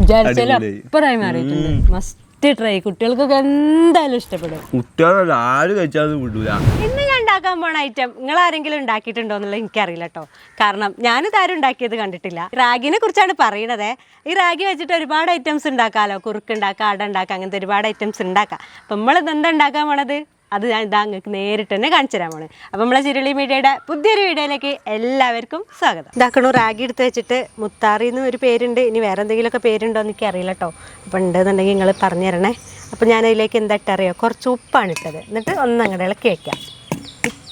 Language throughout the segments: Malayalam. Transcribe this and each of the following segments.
വിചാരിച്ചാലും അടിപൊളിയായി. അപ്പറായി മാറിയിട്ടുണ്ട്. മസ്റ്റ് ട്രൈ കുട്ടികൾക്കൊക്കെ എന്തായാലും ഇഷ്ടപ്പെടും. കുട്ടികളല്ല ആര് കഴിച്ചാലും വിടൂല. ഇന്ന് ഞാൻ ഉണ്ടാക്കാൻ പോണ ഐറ്റം നിങ്ങൾ ആരെങ്കിലും ഉണ്ടാക്കിയിട്ടുണ്ടോ എന്നുള്ളത് എനിക്കറിയില്ല കേട്ടോ കാരണം ഞാനിത് ആരും ഉണ്ടാക്കിയത് കണ്ടിട്ടില്ല. റാഗിനെ കുറിച്ചാണ് പറയണത്. ഈ റാഗി വെച്ചിട്ട് ഒരുപാട് ഐറ്റംസ് ഉണ്ടാക്കാമല്ലോ കുറുക്ക് ഉണ്ടാക്കാം അട ഉണ്ടാക്കാം അങ്ങനത്തെ ഒരുപാട് ഐറ്റംസ് ഉണ്ടാക്കാം. അപ്പൊ നമ്മൾ ഇത് എന്താ ഉണ്ടാക്കാൻ പോണത്? അത് ഞാൻ ഇതാ നിങ്ങൾക്ക് നേരിട്ട് തന്നെ കാണിച്ചു തരാൻ പോണേ. അപ്പം നമ്മളെ ചിരളി മീഡിയയുടെ പുതിയൊരു വീഡിയോയിലേക്ക് എല്ലാവർക്കും സ്വാഗതം. ഇതാക്കണു റാഗി എടുത്ത് വെച്ചിട്ട് മുത്താറി എന്ന് ഒരു പേരുണ്ട്. ഇനി വേറെ എന്തെങ്കിലുമൊക്കെ പേരുണ്ടോ എന്ന് എനിക്ക് അറിയില്ല കേട്ടോ അപ്പം ഉണ്ടെന്നുണ്ടെങ്കിൽ നിങ്ങൾ പറഞ്ഞു തരണേ. അപ്പം ഞാനതിലേക്ക് എന്താ ഇട്ടറിയോ കുറച്ച് ഉപ്പാണ് ഇട്ടത്. എന്നിട്ട് ഒന്നങ്ങടെ ഇളക്കി വയ്ക്കാം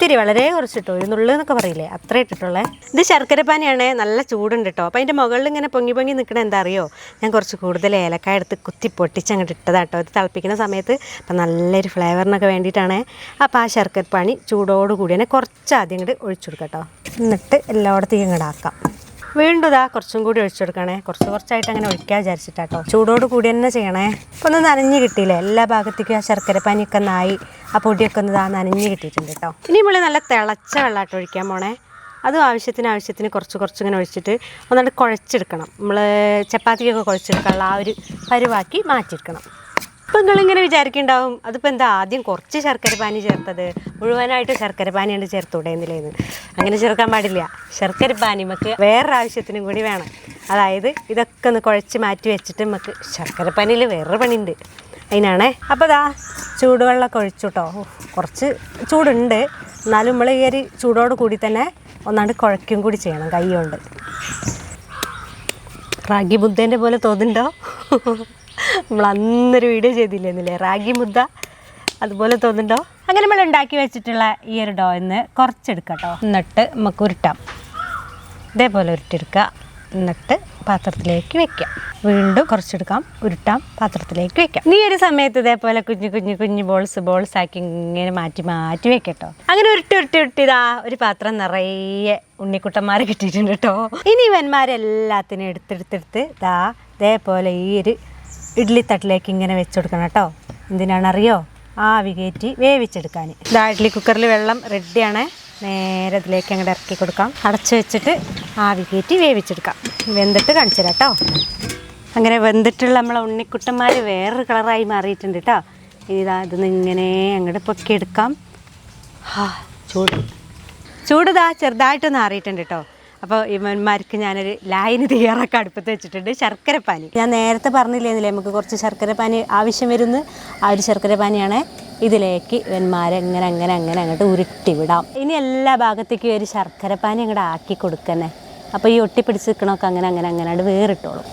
ഇത്തിരി വളരെ കുറച്ചിട്ടോ? ഒരു നുള്ളു എന്നൊക്കെ പറയില്ലേ? അത്ര ഇട്ടിട്ടുള്ളേ. ഇത് ശർക്കര പാനിയാണ്. നല്ല ചൂടുണ്ട് കേട്ടോ അപ്പോൾ അതിന്റെ മുകളിൽ ഇങ്ങനെ പൊങ്ങി പൊങ്ങി നിൽക്കണ എന്താ അറിയോ? ഞാൻ കുറച്ച് കൂടുതൽ ഏലക്കായ എടുത്ത് കുത്തി പൊട്ടിച്ച് അങ്ങോട്ട് ഇട്ടതാട്ടോ. ഇത് തിളപ്പിക്കുന്ന സമയത്ത് അപ്പം നല്ലൊരു ഫ്ലേവറിനൊക്കെ വേണ്ടിയിട്ടാണ്. അപ്പോൾ ആ ശർക്കര പാനി ചൂടോടുകൂടി തന്നെ കുറച്ച് ആദ്യം ഇങ്ങോട്ട് ഒഴിച്ചു കൊടുക്കാം കേട്ടോ എന്നിട്ട് എല്ലായിടത്തേക്കും ഇങ്ങോട്ട് ആക്കാം. വീണ്ടും ഇതാ കുറച്ചും കൂടി ഒഴിച്ചു കൊടുക്കണേ. കുറച്ച് കുറച്ചായിട്ട് അങ്ങനെ ഒഴിക്കാൻ വിചാരിച്ചിട്ടാട്ടോ. ചൂടോട് കൂടി തന്നെ ചെയ്യണേ. ഇപ്പൊ ഒന്ന് നനഞ്ഞ് കിട്ടിയില്ലേ? എല്ലാ ഭാഗത്തേക്കും ആ ശർക്കര പനിയൊക്കെ നായി ആ പൊടിയൊക്കെ ഒന്ന് ഇതാ നനഞ്ഞ് കിട്ടിയിട്ടുണ്ട് കേട്ടോ ഇനി നമ്മൾ നല്ല തിളച്ച വെള്ളമായിട്ട് ഒഴിക്കാൻ പോണേ. അതും ആവശ്യത്തിന് ആവശ്യത്തിന് കുറച്ച് കുറച്ച് ഇങ്ങനെ ഒഴിച്ചിട്ട് ഒന്നാണ്ട് കുഴച്ചെടുക്കണം. നമ്മൾ ചപ്പാത്തിക്കൊക്കെ കുഴച്ചെടുക്കാനുള്ള ആ ഒരു പരുവാക്കി മാറ്റിയെടുക്കണം. ഇപ്പം നിങ്ങളിങ്ങനെ വിചാരിക്കുന്നുണ്ടാവും അതിപ്പോൾ എന്താ ആദ്യം കുറച്ച് ശർക്കര പാനി ചേർത്തത്? മുഴുവനായിട്ട് ശർക്കര പാനിയാണ് ചേർത്തുകൂടെയെന്നില്ലേന്ന് അങ്ങനെ ചേർക്കാൻ പാടില്ല. ശർക്കര പാനി നമുക്ക് വേറൊരു ആവശ്യത്തിനും കൂടി വേണം. അതായത് ഇതൊക്കെ ഒന്ന് കുഴച്ച് മാറ്റി വെച്ചിട്ട് നമുക്ക് ശർക്കര പാനിയിൽ വേറൊരു പണിയുണ്ട്. അതിനാണേ അപ്പോൾ ദാ ചൂടുവെള്ളമൊക്കെ ഒഴിച്ചു കേട്ടോ കുറച്ച് ചൂടുണ്ട്. എന്നാലും നമ്മൾ ഈ ഒരു ചൂടോട് കൂടി തന്നെ ഒന്നാണ്ട് കുഴക്കും കൂടി ചെയ്യണം കൈ കൊണ്ട് റാഗി മുദ്ദേന്റെ പോലെ തോന്നുന്നുണ്ടോ? നമ്മൾ അന്നൊരു വീഡിയോ ചെയ്തില്ലേന്നില്ലേ റാഗി മുദ്ദ അതുപോലെ തോന്നുന്നുണ്ടോ? അങ്ങനെ നമ്മൾ ഉണ്ടാക്കി വെച്ചിട്ടുള്ള ഈ ഒരു ഡോ ഇന്ന് കുറച്ചെടുക്കാം എന്നിട്ട് നമുക്ക് ഉരുട്ടാം. ഇതേപോലെ ഉരുട്ടിയെടുക്കുക. എന്നിട്ട് പാത്രത്തിലേക്ക് വെക്കാം. വീണ്ടും കുറച്ചെടുക്കാം. ഉരുട്ടാം പാത്രത്തിലേക്ക് വെക്കാം. നീ ഒരു സമയത്ത് ഇതേപോലെ കുഞ്ഞു കുഞ്ഞു കുഞ്ഞു ബോൾസ് ബോൾസ് ആക്കി ഇങ്ങനെ മാറ്റി മാറ്റി വെക്കട്ടോ അങ്ങനെ ഉരുട്ടി ഉരുട്ടി ഉരുട്ടിതാ ഒരു പാത്രം നിറയെ ഉണ്ണിക്കുട്ടന്മാർ കിട്ടിയിട്ടുണ്ട് കേട്ടോ. ഇനി ഇവന്മാരെല്ലാത്തിനും എടുത്തെടുത്തെടുത്ത് ഇതാ ഇതേപോലെ ഈ ഒരു ഇഡ്ഡലി തട്ടിലേക്ക് ഇങ്ങനെ വെച്ചു കൊടുക്കണം കേട്ടോ. എന്തിനാണെന്നറിയോ? ആവി കയറ്റി വേവിച്ചെടുക്കാൻ. ഇതാ ഇഡ്ഡലി കുക്കറിൽ വെള്ളം റെഡിയാണ് നേരെ അതിലേക്ക് അങ്ങോട്ട് ഇറക്കി കൊടുക്കാം. അടച്ച് വെച്ചിട്ട് ആവി കയറ്റി വേവിച്ചെടുക്കാം. വെന്തിട്ട് കാണിച്ചു തരാം കേട്ടോ അങ്ങനെ വെന്തിട്ടുള്ള നമ്മളെ ഉണ്ണിക്കുട്ടന്മാർ വേറൊരു കളറായി മാറിയിട്ടുണ്ട് കേട്ടോ ഇതാ ഇതൊന്ന് ഇങ്ങനെ അങ്ങോട്ട് പൊക്കിയെടുക്കാം. ഹാ ചൂട്. ചൂട് ഇതാ ചെറുതായിട്ടൊന്ന് ആറിയിട്ടുണ്ട് കേട്ടോ അപ്പോൾ ഇവന്മാർക്ക് ഞാനൊരു ലായനി തയ്യാറാക്കാൻ അടുപ്പത്ത് വെച്ചിട്ടുണ്ട്. ശർക്കരപ്പാനി ഞാൻ നേരത്തെ പറഞ്ഞില്ലേന്നില്ലേ നമുക്ക് കുറച്ച് ശർക്കരപ്പാനി ആവശ്യം വരുന്നു? ആ ഒരു ശർക്കര പാനിയാണ് ഇതിലേക്ക് ഇവന്മാരെ അങ്ങനെ അങ്ങനെ അങ്ങനെ അങ്ങോട്ട് ഉരുട്ടി വിടാം ഇനി എല്ലാ ഭാഗത്തേക്കും ഒരു ശർക്കരപ്പാനി അങ്ങോട്ട് ആക്കി കൊടുക്കണേ അപ്പോൾ ഈ ഒട്ടിപ്പിടിച്ച് നിൽക്കണമൊക്കെ അങ്ങനെ അങ്ങനെ അങ്ങനെ അങ്ങോട്ട് വേറിട്ടോളും.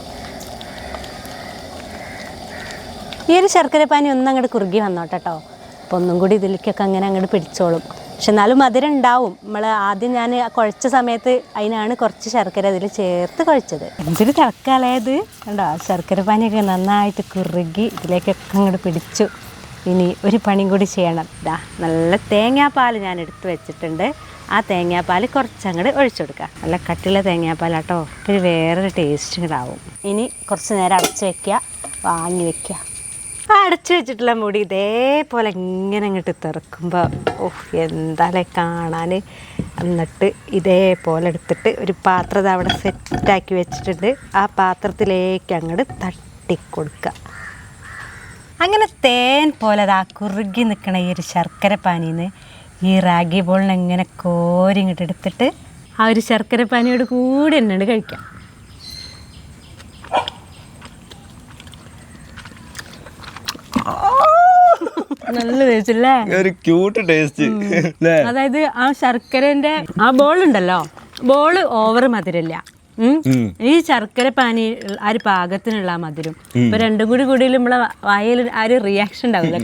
ഈ ഒരു ശർക്കര പാനി ഒന്നും അങ്ങോട്ട് കുറുകി വന്നോട്ടെട്ടോ അപ്പോൾ ഒന്നും കൂടി ഇതിലേക്കൊക്കെ അങ്ങനെ അങ്ങോട്ട് പിടിച്ചോളും. പക്ഷെ എന്നാലും മധുരം ഉണ്ടാവും നമ്മൾ ആദ്യം ഞാൻ കുഴച്ച സമയത്ത് അതിനാണ് കുറച്ച് ശർക്കര അതിൽ ചേർത്ത് കുഴച്ചത്. എന്തൊരു തിളക്കാലയത് കണ്ടോ? ശർക്കര പാനിയൊക്കെ നന്നായിട്ട് കുറുകി ഇതിലേക്കൊക്കെ അങ്ങോട്ട് പിടിച്ചു. ഇനി ഒരു പണിയും കൂടി ചെയ്യണം. ഇതാ നല്ല തേങ്ങാപ്പാൽ ഞാൻ എടുത്ത് വെച്ചിട്ടുണ്ട്. ആ തേങ്ങാപ്പാൽ കുറച്ചങ്ങോട്ട് ഒഴിച്ചു കൊടുക്കുക നല്ല കട്ടിയുള്ള തേങ്ങാപ്പാലാട്ടോ. ഒരു വേറൊരു ടേസ്റ്റ് ഉണ്ടാവും ഇനി കുറച്ച് നേരം അടച്ചു വെക്കുക വാങ്ങി വെക്കുക ആ അടച്ചു വെച്ചിട്ടുള്ള മുടി ഇതേപോലെ ഇങ്ങനെ അങ്ങോട്ട് തുറക്കുമ്പോൾ ഓഹ് എന്താലേ കാണാൻ എന്നിട്ട് ഇതേപോലെ എടുത്തിട്ട് ഒരു പാത്രം അവിടെ സെറ്റാക്കി വെച്ചിട്ടുണ്ട്. ആ പാത്രത്തിലേക്ക് അങ്ങോട്ട് തട്ടിക്കൊടുക്കുക. അങ്ങനെ തേൻ പോലെ ദാ കുറുകി നിൽക്കണ ഈ ഒരു ശർക്കര പാനിന്ന് ഈ റാഗി ബോളിനെ ഇങ്ങനെ കോരി ഇങ്ങോട്ട് എടുത്തിട്ട് ആ ഒരു ശർക്കര പാനിയോട് കൂടി എന്നോട് കഴിക്കാം നല്ല ടേസ്റ്റല്ലേ ഒരു ക്യൂട്ട് ടേസ്റ്റ് അല്ലേ അതായത് ആ ശർക്കരന്റെ ആ ബോൾ ഉണ്ടല്ലോ ബോൾ ഓവർ. ഉം. ഈ ശർക്കര പാനി ആ ഒരു പാകത്തിനുള്ള മധുരം. ഇപ്പൊ രണ്ടും കൂടി കൂടി നമ്മളെ വായിൽ ആ ഒരു റിയാക്ഷൻ ഉണ്ടാവില്ല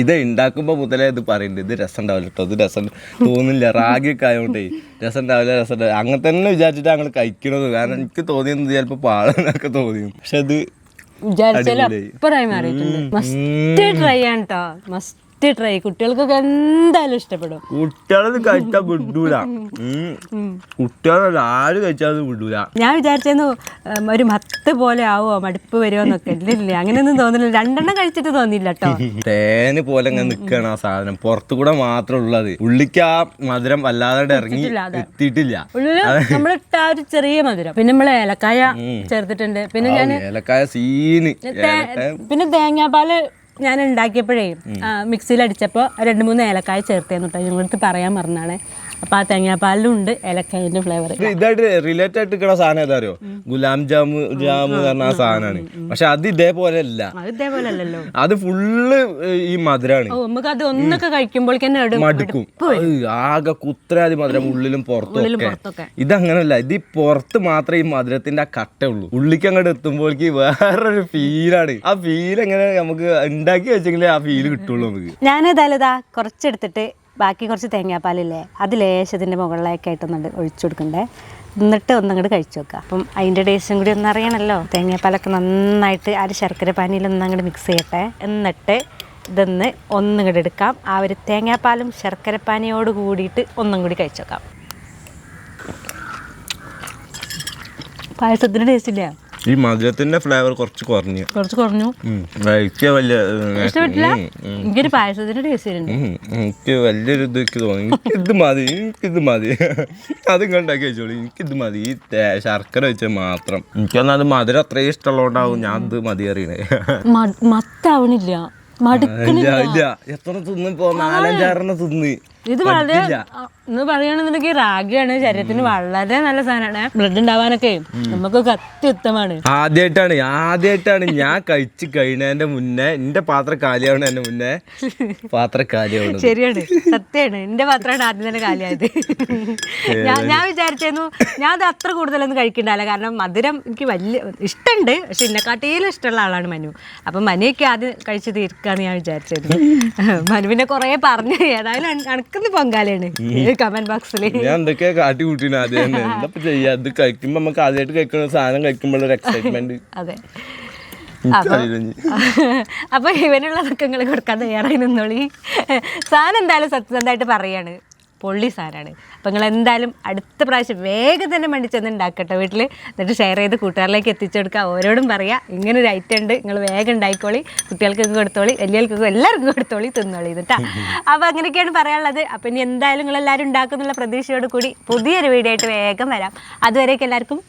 ഇത് ഉണ്ടാക്കുമ്പോ മുതലേ ഇത് പറയുന്നുണ്ട് ഇത് രസം ഉണ്ടാവില്ല കേട്ടോ ഇത് രസം തോന്നില്ല റാഗി ഒക്കെ ആയതുകൊണ്ടേ രസം ഉണ്ടാവില്ല രസം ഉണ്ടാവില്ല. അങ്ങനെ തന്നെ വിചാരിച്ചിട്ട് ഞങ്ങൾ കഴിക്കണത്. കാരണം എനിക്ക് തോന്നിയത് ചിലപ്പോ പാളെന്നൊക്കെ തോന്നിയും. പക്ഷെ അത് വിചാരിച്ചാലും. അപ്പറായി മാറിയിട്ടുണ്ട്. മസ്റ്റ് ട്രൈ ആണ് കേട്ടോ മസ്റ്റ് മസ്റ്റ് ട്രൈ കുട്ടികൾക്കൊക്കെ എന്തായാലും ഇഷ്ടപ്പെടും. കുട്ടികളത് കഴിച്ചാൽ വിടൂല. ഉം. കുട്ടികളല്ല ആര് കഴിച്ചാലും വിടൂല. ഞാൻ വിചാരിച്ചു ഒരു മത്ത് പോലെ ആവോ മടുപ്പ് വരുമോ എന്നൊക്കെ. ഇല്ലില്ല അങ്ങനെയൊന്നും തോന്നില്ല. രണ്ടെണ്ണം കഴിച്ചിട്ട് തോന്നിയില്ല കേട്ടോ തേന് പോലെ ഇങ്ങനെ നിൽക്കുകയാണ് ആ സാധനം. പുറത്തു കൂടെ മാത്രം ഉള്ളത്. ഉള്ളിക്ക് ആ മധുരം വല്ലാതെ ഇറങ്ങി എത്തിയിട്ടില്ല നമ്മളിട്ട ആ ഒരു ചെറിയ മധുരം. പിന്നെ നമ്മൾ ഏലക്കായ ചേർത്തിട്ടുണ്ട്. പിന്നെ ഞാൻ ഏലക്കായ സീന്. പിന്നെ തേങ്ങാപ്പാൽ ഞാൻ ഉണ്ടാക്കിയപ്പോഴേ മിക്സിയിൽ അടിച്ചപ്പോൾ രണ്ട് മൂന്ന് ഏലക്കായ ചേർത്തേന്ന് കേട്ടോ ഞങ്ങളടുത്ത് പറയാൻ പറഞ്ഞാണ് അപ്പോൾ ആ തേങ്ങാപ്പാലിലും ഉണ്ട് ഏലക്കായന്റെ ഫ്ലേവർ ഇത് ഇതായിട്ട് റിലേറ്റ് ആയിട്ട് സാധനം ഏതാറിയോ ഗുലാം ജാമു ജാമു എന്ന് പറഞ്ഞ ആ സാധനമാണ് പക്ഷെ അത് ഇതേപോലെ അല്ല അത് ഇതേപോലെ അല്ലല്ലോ അത് ഫുള്ള് ഈ മധുരാണ്. ഓ നമുക്ക് അത് ഒന്നൊക്കെ കഴിക്കുമ്പോൾ തന്നെ മടുക്കും. ആകെ കുത്രാതി മധുരം ഉള്ളിലും പുറത്തും ഇതങ്ങനല്ല ഇത് ഈ പുറത്ത് മാത്രമേ ഈ മധുരത്തിന്റെ ആ കട്ട ഉള്ളൂ. ഉള്ളിക്ക് അങ്ങോട്ട് എത്തുമ്പോഴേക്ക് വേറൊരു ഫീലാണ് ആ ഫീൽ എങ്ങനെ നമുക്ക് ഉണ്ടാക്കി വെച്ചെങ്കിലേ ആ ഫീൽ കിട്ടുള്ളൂ നമുക്ക്. ഞാനേതായാലും ഇതാ കുറച്ചെടുത്തിട്ട് ബാക്കി കുറച്ച് തേങ്ങാപ്പാലില്ലേ? അത് ലേശത്തിന്റെ മുകളിലേക്ക് ആയിട്ടൊന്നുണ്ട് ഒഴിച്ചു കൊടുക്കണ്ടേ? എന്നിട്ട് ഒന്നങ്ങോട്ട് കഴിച്ചു നോക്കുക അപ്പം അതിന്റെ ടേസ്റ്റും കൂടി ഒന്ന് അറിയണമല്ലോ തേങ്ങാപ്പാലൊക്കെ നന്നായിട്ട് ആ ഒരു ശർക്കര പാനിയിൽ ഒന്നങ്ങോട്ട് മിക്സ് ചെയ്യട്ടെ. എന്നിട്ട് ഇതൊന്ന് ഒന്നും കൂടി എടുക്കാം. ആ ഒരു തേങ്ങാപ്പാലും ശർക്കരപ്പാനിയോട് കൂടിയിട്ട് ഒന്നും കൂടി കഴിച്ചു നോക്കാം പായസത്തിന്റെ ടേസ്റ്റ് ഇല്ല. ഈ മധുരത്തിന്റെ ഫ്ലേവർ കുറച്ച് കുറഞ്ഞു. കുറച്ച് കുറഞ്ഞു. എനിക്ക് വലിയ ഇഷ്ടപ്പെട്ടില്ല? എനിക്കൊരു പായസത്തിന്റെ ടേസ്റ്റ് വരുന്നുണ്ട്. എനിക്ക് വലിയൊരു ഇത് എനിക്ക് തോന്നി. എനിക്ക് ഇത് മതി ഇത് മതി. അത് ഉണ്ടാക്കി വെച്ചോളൂ. എനിക്ക് ഇത് മതി. ഈ ശർക്കര വെച്ച മാത്രം. എനിക്കൊന്നും അത് മധുരം അത്രയും ഇഷ്ടമുള്ളതുകൊണ്ടാവും ഞാൻ ഇത് മതി അറിയണേ മത്താവണില്ല. മടുക്കണ ഇല്ല ഇല്ല. എത്ര തിന്നിപ്പോ നാലഞ്ചാറെണ്ണം തിന്ന്. ഇത് വളരെ ആ, ഇന്ന് പറയുകയാണെന്നുണ്ടെങ്കിൽ റാഗിയാണ് ശരീരത്തിന് വളരെ നല്ല സാധനമാണ്. ബ്ലഡ് ഉണ്ടാവാനൊക്കെ നമുക്ക് കത്തിയുത്തമാണ് ആദ്യമായിട്ടാണ് ആദ്യമായിട്ടാണ് ഞാൻ കഴിച്ചു കഴിഞ്ഞതിന്റെ മുന്നേ എന്റെ പാത്രം കാലിയാവണതിന്റെ മുന്നേ പാത്രം കാലിയാണ് ശരിയാണ് സത്യമാണ്. എന്റെ പാത്രമാണ് ആദ്യം തന്നെ കാലിയായത്. ഞാൻ ഞാൻ വിചാരിച്ചായിരുന്നു ഞാൻ അത് അത്ര കൂടുതലൊന്നും കഴിക്കണ്ടല്ല കാരണം മധുരം എനിക്ക് വലിയ ഇഷ്ടമുണ്ട് പക്ഷെ എന്നെക്കാട്ടിയിലും ഇഷ്ടമുള്ള ആളാണ് മനു. അപ്പം മനുവൊക്കെ ആദ്യം കഴിച്ച് തീർക്കാന്ന് ഞാൻ വിചാരിച്ചായിരുന്നു മനുവിനെ കുറേ പറഞ്ഞു ഏതായാലും അണക്കുന്ന പൊങ്കാലയാണ്. കമന്റ് ബോക്സിൽ ഞാൻ എന്തൊക്കെയാ കാട്ടി കൂട്ടിന് ആദ്യം തന്നെ? എന്താ ചെയ്യാ? ഇത് കഴിക്കുമ്പോ നമുക്ക് ആദ്യമായിട്ട് കഴിക്കുന്ന സാധനം കഴിക്കുമ്പോൾ ഒരു എക്സൈറ്റ്മെന്റ് അതെ. അപ്പൊ ഇവനുള്ള നിങ്ങൾ കൊടുക്കാൻ തയ്യാറായി നിന്നോളി. സാധനം എന്തായാലും സത്യസന്ധമായിട്ട് പറയാണ്. പൊള്ളി സാധനമാണ് അപ്പം നിങ്ങൾ എന്തായാലും അടുത്ത പ്രാവശ്യം വേഗം തന്നെ മണ്ടി ചെന്ന് ഉണ്ടാക്കട്ടെ വീട്ടിൽ എന്നിട്ട് ഷെയർ ചെയ്ത് കൂട്ടുകാരിലേക്ക് എത്തിച്ചു കൊടുക്കുക ഓരോടും പറയുക ഇങ്ങനെ ഒരു ഐറ്റം ഉണ്ട്. നിങ്ങൾ വേഗം ഉണ്ടായിക്കോളി കുട്ടികൾക്കൊക്കെ കൊടുത്തോളി. വലിയവർക്കൊക്കെ എല്ലാവർക്കും കൊടുത്തോളി. തിന്നോളി എന്നിട്ടാ. അപ്പോൾ അങ്ങനെയൊക്കെയാണ് പറയാനുള്ളത്. അപ്പം ഇനി എന്തായാലും നിങ്ങൾ എല്ലാവരും ഉണ്ടാക്കുന്നുള്ള പ്രതീക്ഷയോട് കൂടി പുതിയൊരു വീഡിയോ ആയിട്ട് വേഗം വരാം. അതുവരേക്കും എല്ലാവർക്കും